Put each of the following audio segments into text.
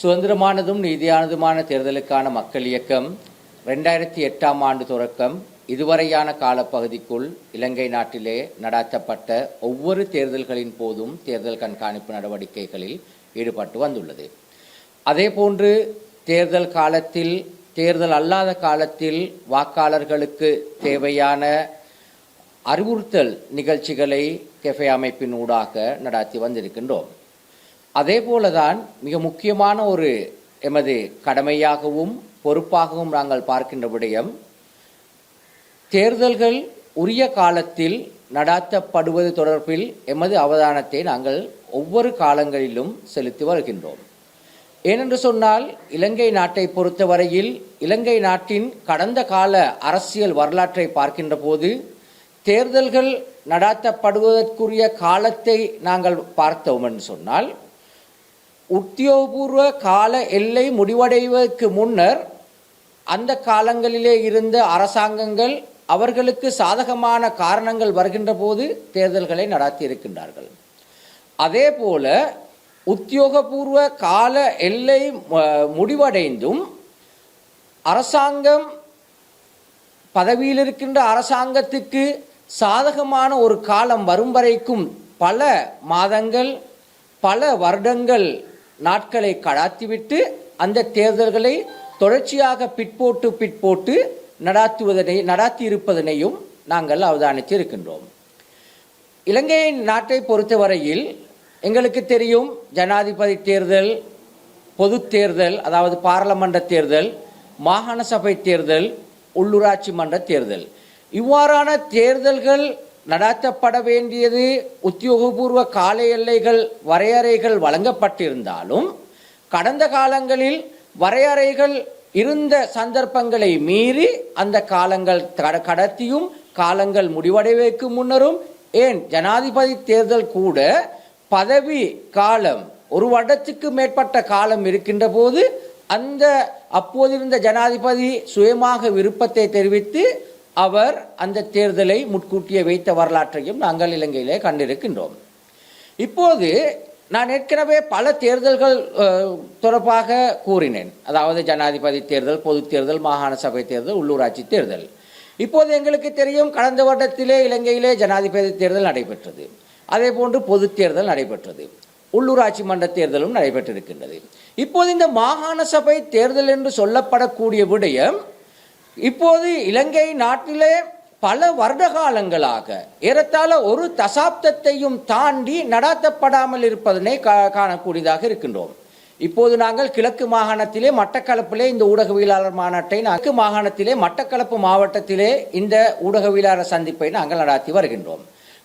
சுதந்திரமானதும் நீதியானதுமான தேர்தலுக்கான மக்கள் இயக்கம் ரெண்டாயிரத்தி எட்டாம் ஆண்டு தொடக்கம் இதுவரையான காலப்பகுதிக்குள் இலங்கை நாட்டிலே நடாத்தப்பட்ட ஒவ்வொரு தேர்தல்களின் போதும் தேர்தல் கண்காணிப்பு நடவடிக்கைகளில் ஈடுபட்டு வந்துள்ளது. அதேபோன்று தேர்தல் காலத்தில் தேர்தல் அல்லாத காலத்தில் வாக்காளர்களுக்கு தேவையான அறிவுறுத்தல் நிகழ்ச்சிகளை கெஃபே அமைப்பின் ஊடாக நடாத்தி வந்திருக்கின்றோம். அதே போலதான் மிக முக்கியமான ஒரு எமது கடமையாகவும் பொறுப்பாகவும் நாங்கள் பார்க்கின்ற விடயம் தேர்தல்கள் உரிய காலத்தில் நடாத்தப்படுவது தொடர்பில் எமது அவதானத்தை நாங்கள் ஒவ்வொரு காலங்களிலும் செலுத்தி வருகின்றோம். ஏனென்று சொன்னால் இலங்கை நாட்டை பொறுத்தவரையில் இலங்கை நாட்டின் கடந்த கால அரசியல் வரலாற்றை பார்க்கின்ற போது தேர்தல்கள் நடாத்தப்படுவதற்குரிய காலத்தை நாங்கள் பார்த்தோம் என்று சொன்னால் உத்தியோகபூர்வ கால எல்லை முடிவடைவதற்கு முன்னர் அந்த காலங்களிலே இருந்த அரசாங்கங்கள் அவர்களுக்கு சாதகமான காரணங்கள் வருகின்ற போது தேர்தல்களை நடாத்தி இருக்கின்றார்கள் அதே போல உத்தியோகபூர்வ கால எல்லை முடிவடைந்தும் அரசாங்கம் பதவியில் இருக்கின்ற அரசாங்கத்துக்கு சாதகமான ஒரு காலம் வரும் வரைக்கும் பல மாதங்கள் பல வருடங்கள் நாட்களை கடாத்திவிட்டு அந்த தேர்தல்களை தொடர்ச்சியாக பிற்போட்டு பிற்போட்டு நடாத்துவதனை நடாத்தி இருப்பதனையும் நாங்கள் அவதானித்து இருக்கின்றோம் இலங்கை நாட்டை பொறுத்தவரையில் எங்களுக்கு தெரியும் ஜனாதிபதி தேர்தல் பொதுத் தேர்தல் அதாவது பாராளுமன்ற தேர்தல் மாகாண சபை தேர்தல் உள்ளூராட்சி மன்ற தேர்தல். இவ்வாறான தேர்தல்கள் நடாத்தப்பட வேண்டியது உத்தியோகபூர்வ கால எல்லைகள் வரையறைகள் வழங்கப்பட்டிருந்தாலும் கடந்த காலங்களில் வரையறைகள் இருந்த சந்தர்ப்பங்களை மீறி அந்த காலங்கள் கட- கடத்தியும் காலங்கள் முடிவடைவதற்கு முன்னரும் ஏன் ஜனாதிபதி தேர்தல் கூட பதவி காலம் ஒரு வருடத்துக்கு மேற்பட்ட காலம் இருக்கின்ற போது அந்த அப்போதிருந்த ஜனாதிபதி சுயமாக விருப்பத்தை தெரிவித்து அவர் அந்த தேர்தலை முன்கூட்டியே வைத்த வரலாற்றையும் நாங்கள் இலங்கையிலே கண்டிருக்கின்றோம். இப்போது நான் ஏற்கனவே பல தேர்தல்கள் தொடர்பாக கூறினேன். அதாவது ஜனாதிபதி தேர்தல் பொதுத் தேர்தல் மாகாண சபை தேர்தல் உள்ளூராட்சி தேர்தல். இப்போது எங்களுக்கு தெரியும் கடந்த வருடத்திலே இலங்கையிலே ஜனாதிபதி தேர்தல் நடைபெற்றது. அதே போன்று பொது தேர்தல் நடைபெற்றது. உள்ளூராட்சி மன்ற தேர்தலும் நடைபெற்றிருக்கின்றது. இப்போது இந்த மாகாண சபை தேர்தல் என்று சொல்லப்படக்கூடிய விடயம் இப்போது இலங்கை நாட்டிலே பல வருட காலங்களாக ஏறத்தாழ ஒரு தசாப்தத்தையும் தாண்டி நடாத்தப்படாமல் இருப்பதனை கா- காணக்கூடியதாக இருக்கின்றோம். இப்போது நாங்கள் கிழக்கு மாகாணத்திலே மட்டக்களப்பிலே இந்த ஊடகவியலாளர் மாநாட்டை கிழக்கு மாகாணத்திலே மட்டக்களப்பு மாவட்டத்திலே இந்த ஊடகவியலாளர் சந்திப்பை நாங்கள் நடாத்தி வருகின்றோம்.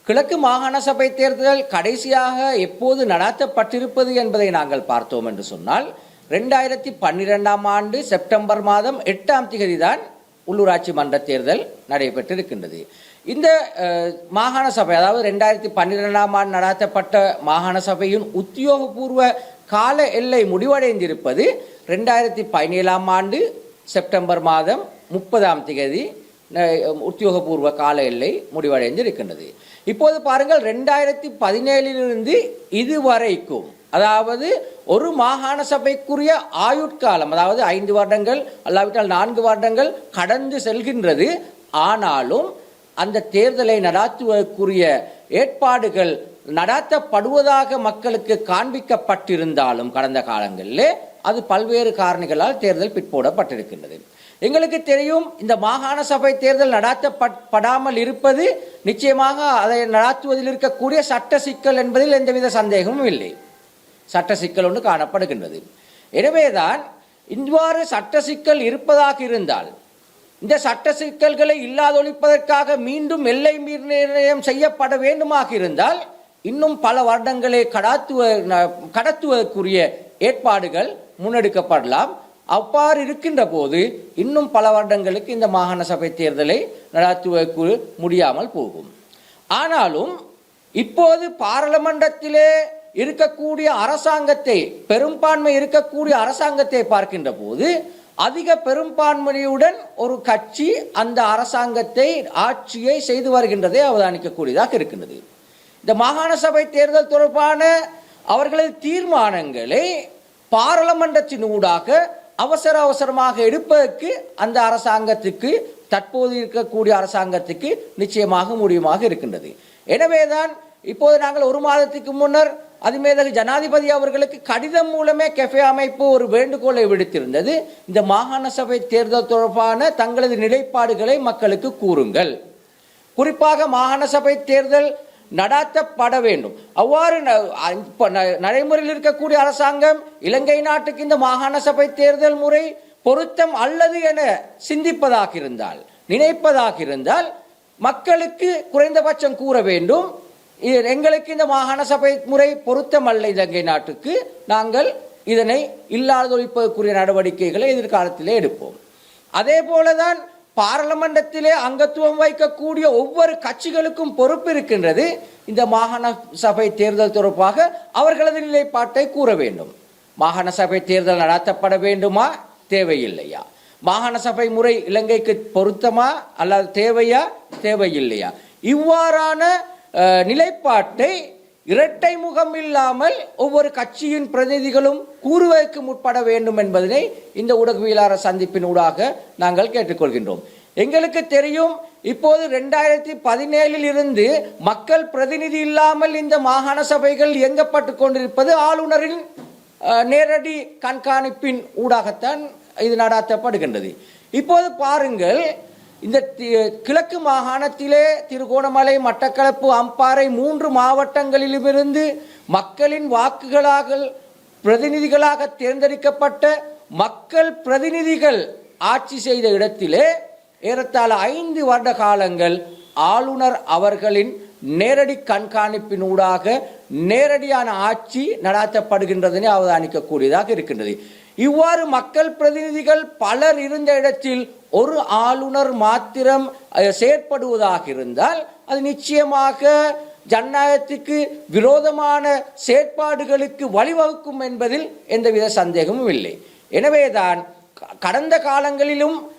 கிழக்கு மாகாண சபை தேர்தல் கடைசியாக எப்போது நடாத்தப்பட்டிருப்பது என்பதை நாங்கள் பார்த்தோம் என்று சொன்னால் ரெண்டாயிரத்தி பன்னிரெண்டாம் ஆண்டு செப்டம்பர் மாதம் எட்டாம் திகதி தான் உள்ளூராட்சி மன்ற தேர்தல் நடைபெற்றிருக்கின்றது. இந்த மாகாண சபை அதாவது ரெண்டாயிரத்தி பன்னிரெண்டாம் ஆண்டு நடாத்தப்பட்ட மாகாண சபையின் உத்தியோகபூர்வ கால எல்லை முடிவடைந்திருப்பது ரெண்டாயிரத்தி பதினேழாம் ஆண்டு செப்டம்பர் மாதம் முப்பதாம் திகதி உத்தியோகபூர்வ கால எல்லை முடிவடைந்திருக்கின்றது. இப்போது பாருங்கள் ரெண்டாயிரத்தி பதினேழிலிருந்து இதுவரைக்கும் அதாவது ஒரு மாகாண சபைக்குரிய ஆயுட்காலம் அதாவது ஐந்து வருடங்கள் அல்லாவிட்டால் நான்கு வருடங்கள் கடந்து செல்கின்றது. ஆனாலும் அந்த தேர்தலை நடாத்துவதற்குரிய ஏற்பாடுகள் நடாத்தப்படுவதாக மக்களுக்கு காண்பிக்கப்பட்டிருந்தாலும் கடந்த காலங்களில் அது பல்வேறு காரணிகளால் தேர்தல் பிற்போடப்பட்டிருக்கின்றது. எங்களுக்கு தெரியும் இந்த மாகாண சபை தேர்தல் நடாத்தப்படாமல் இருப்பது நிச்சயமாக அதை நடாத்துவதில் இருக்கக்கூடிய சட்ட சிக்கல் என்பதில் எந்தவித சந்தேகமும் இல்லை. சட்ட சிக்கல் ஒன்று காணப்படுகின்றது. எனவேதான் இவ்வாறு சட்ட சிக்கல் இருப்பதாக இருந்தால் இந்த சட்ட சிக்கல்களை இல்லாதொழிப்பதற்காக மீண்டும் எல்லை மீர் நிர்ணயம் செய்யப்பட வேண்டுமாக இருந்தால் இன்னும் பல வருடங்களை கடாத்துவ ந- கடத்துவதற்குரிய ஏற்பாடுகள் முன்னெடுக்கப்படலாம். அவ்வாறு இருக்கின்ற போது இன்னும் பல வருடங்களுக்கு இந்த மாகாண சபை தேர்தலை நடாத்துவதற்கு முடியாமல் போகும். ஆனாலும் இப்போது பாராளுமன்றத்திலே இருக்கக்கூடிய அரசாங்கத்தை பெரும்பான்மை இருக்கக்கூடிய அரசாங்கத்தை பார்க்கின்ற போது அதிக பெரும்பான்மையுடன் ஒரு கட்சி அந்த அரசாங்கத்தை ஆட்சியை செய்து வருகின்றதை அவதானிக்கக்கூடியதாக இருக்கின்றது. இந்த மாகாண சபை தேர்தல் தொடர்பான அவர்களது தீர்மானங்களை பாராளுமன்றத்தின் ஊடாக அவசர அவசரமாக எடுப்பதற்கு அந்த அரசாங்கத்துக்கு தற்போது இருக்கக்கூடிய அரசாங்கத்துக்கு நிச்சயமாக முடியுமாக இருக்கின்றது. எனவேதான் இப்போது நாங்கள் ஒரு மாதத்துக்கு முன்னர் அதுமேதகு ஜனாதிபதி அவர்களுக்கு கடிதம் மூலமே கெஃபே அமைப்பு ஒரு வேண்டுகோளை விடுத்திருந்தது. இந்த மாகாண சபை தேர்தல் தொடர்பான தங்களது நிலைப்பாடுகளை மக்களுக்கு கூறுங்கள். குறிப்பாக மாகாண சபை தேர்தல் நடாத்தப்பட வேண்டும். அவ்வாறு ந- ந- நடைமுறையில் இருக்கக்கூடிய அரசாங்கம் இலங்கை நாட்டுக்கு இந்த மாகாண சபை தேர்தல் முறை பொருத்தம் அல்லது என சிந்திப்பதாக இருந்தால் நினைப்பதாக இருந்தால் மக்களுக்கு குறைந்தபட்சம் கூற வேண்டும். இது எங்களுக்கு இந்த மாகாண சபை முறை பொருத்தம் அல்ல இலங்கை நாட்டுக்கு. நாங்கள் இதனை இல்லாதொழிப்பதற்குரிய நடவடிக்கைகளை எதிர்காலத்திலே எடுப்போம். அதே போலதான் பாராளுமன்றத்திலே அங்கத்துவம் வைக்கக்கூடிய ஒவ்வொரு கட்சிகளுக்கும் பொறுப்பு இருக்கின்றது. இந்த மாகாண சபை தேர்தல் தொடர்பாக அவர்களது நிலைப்பாட்டை கூற வேண்டும். மாகாண சபை தேர்தல் நடத்தப்பட வேண்டுமா? தேவையில்லையா? மாகாண சபை முறை இலங்கைக்கு பொருத்தமா? அல்லது தேவையா? தேவையில்லையா? இவ்வாறான நிலைப்பாட்டை இரட்டை முகம் இல்லாமல் ஒவ்வொரு கட்சியின் பிரதிநிதிகளும் கூறுவதற்கு முற்பட வேண்டும் என்பதனை இந்த ஊடகவியலாளர் சந்திப்பின் ஊடாக நாங்கள் கேட்டுக்கொள்கின்றோம். எங்களுக்கு தெரியும் இப்போது ரெண்டாயிரத்தி பதினேழில் இருந்து மக்கள் பிரதிநிதி இல்லாமல் இந்த மாகாண சபைகள் இயங்கப்பட்டு கொண்டிருப்பது ஆளுநரின் நேரடி கண்காணிப்பின் ஊடாகத்தான் இது நடாத்தப்படுகின்றது. இப்போது பாருங்கள் இந்த தி- கிழக்கு மாகாணத்திலே திருகோணமலை மட்டக்களப்பு அம்பாறை மூன்று மாவட்டங்களிலுமிருந்து மக்களின் வாக்குகளாக பிரதிநிதிகளாக தேர்ந்தெடுக்கப்பட்ட மக்கள் பிரதிநிதிகள் ஆட்சி செய்த இடத்திலே ஏறத்தாழ ஐந்து வருட காலங்கள் ஆளுநர் அவர்களின் நேரடி கண்காணிப்பினூடாக நேரடியான ஆட்சி நடாத்தப்படுகின்றதனை அவதானிக்கக்கூடியதாக இருக்கின்றது. இவ்வாறு மக்கள் பிரதிநிதிகள் பலர் இருந்த இடத்தில் ஒரு ஆளுநர் மாத்திரம் செயற்படுவதாக இருந்தால் அது நிச்சயமாக ஜனநாயகத்துக்கு விரோதமான செயற்பாடுகளுக்கு வழிவகுக்கும் என்பதில் எந்தவித சந்தேகமும் இல்லை. எனவேதான் கடந்த காலங்களிலும்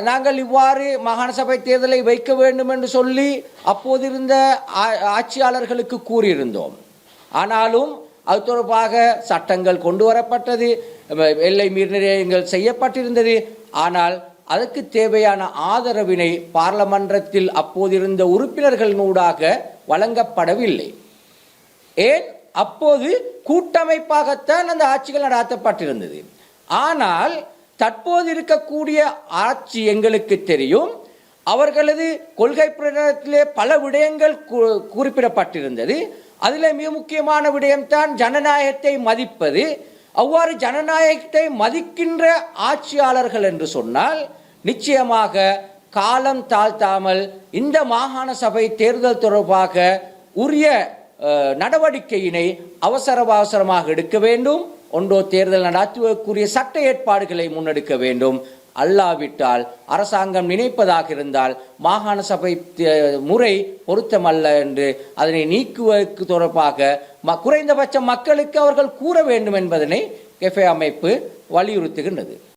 நாங்கள் இவ்வாறு மாகாண சபை தேர்தலை வைக்க வேண்டும் என்று சொல்லி அப்போதிருந்த ஆ- ஆட்சியாளர்களுக்கு கூறியிருந்தோம். ஆனாலும் அது தொடர்பாக சட்டங்கள் கொண்டு வரப்பட்டது. எல்லை மீறினங்கள் செய்யப்பட்டிருந்தது. ஆனால் அதற்கு தேவையான ஆதரவினை பார்லமன்றத்தில் அப்போதிருந்த உறுப்பினர்களினூடாக வழங்கப்படவில்லை. ஏன்? அப்போது கூட்டமைப்பாகத்தான் அந்த ஆட்சிகள் நடாத்தப்பட்டிருந்தது. ஆனால் தற்போது இருக்கக்கூடிய ஆட்சி எங்களுக்கு தெரியும். அவர்களது கொள்கை பிரகடனத்திலே பல விடயங்கள் குறிப்பிடப்பட்டிருந்தது. அதில் மிக முக்கியமான விடயம்தான் ஜனநாயகத்தை மதிப்பது. அவ்வாறு ஜனநாயகத்தை மதிக்கின்ற ஆட்சியாளர்கள் என்று சொன்னால் நிச்சயமாக காலம் தாழ்த்தாமல் இந்த மாகாண சபை தேர்தல் தொடர்பாக உரிய நடவடிக்கையினை அவசர அவசரமாக எடுக்க வேண்டும். ஒன்றோ தேர்தல் நடத்துவதற்குரிய சட்ட ஏற்பாடுகளை முன்னெடுக்க வேண்டும். அல்லாவிட்டால் அரசாங்கம் நினைப்பதாக இருந்தால் மாகாண சபை தே- முறை பொருத்தமல்ல என்று அதனை நீக்குவதற்கு தொடர்பாக குறைந்தபட்ச மக்களுக்கு அவர்கள் கூற வேண்டும் என்பதனை கெஃபே அமைப்பு வலியுறுத்துகின்றது.